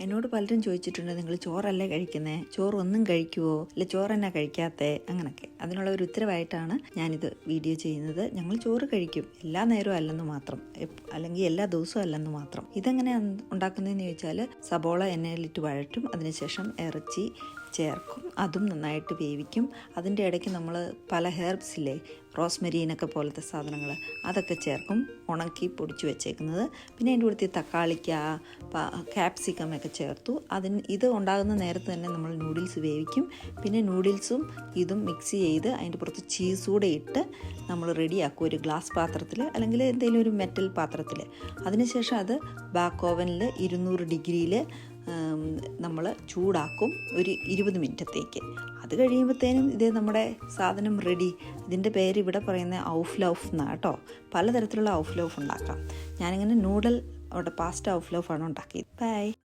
എന്നോട് പലരും ചോദിച്ചിട്ടുണ്ട് നിങ്ങൾ ചോറല്ലേ കഴിക്കുന്നത് ചോറ് ഒന്നും കഴിക്കുവോ? അല്ല ചോറ് എന്നാ കഴിക്കാത്തേ? അങ്ങനൊക്കെ. അതിനുള്ള ഒരു ഉത്തരവായിട്ടാണ് ഞാനിത് വീഡിയോ ചെയ്യുന്നത്. ഞങ്ങൾ ചോറ് കഴിക്കും. എല്ലാ നേരവും അല്ലെന്ന് മാത്രം. അല്ലെങ്കിൽ എല്ലാ ദിവസവും അല്ലെന്ന് മാത്രം. ഇതെങ്ങനെയാണ് ഉണ്ടാക്കുന്നതെന്ന് ചോദിച്ചാൽ സബോള എണ്ണയിലിട്ട് വഴറ്റും. അതിനുശേഷം ഇറച്ചി ചേർക്കും. അതും നന്നായിട്ട് വേവിക്കും. അതിന്റെ ഇടയ്ക്ക് നമ്മൾ പല ഹെർബ്സില്ലേ റോസ്മെരീനൊക്കെ പോലത്തെ സാധനങ്ങൾ അതൊക്കെ ചേർക്കും. ഉണക്കി പൊടിച്ചു വെച്ചേക്കുന്നത്. പിന്നെ അതിന്റെ കൂടുതൽ തക്കാളിക്ക ക്യാപ്സിക്കം ഒക്കെ ചേർത്തു. അതിന് ഇത് ഉണ്ടാകുന്ന നേരത്ത് തന്നെ നമ്മൾ നൂഡിൽസ് വേവിക്കും. പിന്നെ നൂഡിൽസും ഇതും മിക്സ് ചെയ്ത് അതിന്റെ പുറത്ത് ചീസ് കൂടെ ഇട്ട് നമ്മൾ റെഡിയാക്കും ഒരു ഗ്ലാസ് പാത്രത്തിൽ അല്ലെങ്കിൽ എന്തെങ്കിലും ഒരു മെറ്റൽ പാത്രത്തിൽ. അതിനുശേഷം അത് ബാക്ക് ഓവനിൽ ഇരുന്നൂറ് ഡിഗ്രിയിൽ നമ്മൾ ചൂടാക്കും ഒരു ഇരുപത് മിനിറ്റത്തേക്ക്. അത് കഴിയുമ്പോഴത്തേനും ഇതേ നമ്മുടെ സാധനം റെഡി ഇതിന്റെ പേര് ഇവിടെ പറയുന്ന ഔഫ് ലൗഫ് എന്നാണ് കേട്ടോ. പലതരത്തിലുള്ള ഔഫ് ലൗഫ് ഉണ്ടാക്കാം. ഞാനിങ്ങനെ നൂഡൽ അവിടെ പാസ്റ്റ് ഔഫ് ലൗഫാണ് ഉണ്ടാക്കിയത്. ബൈ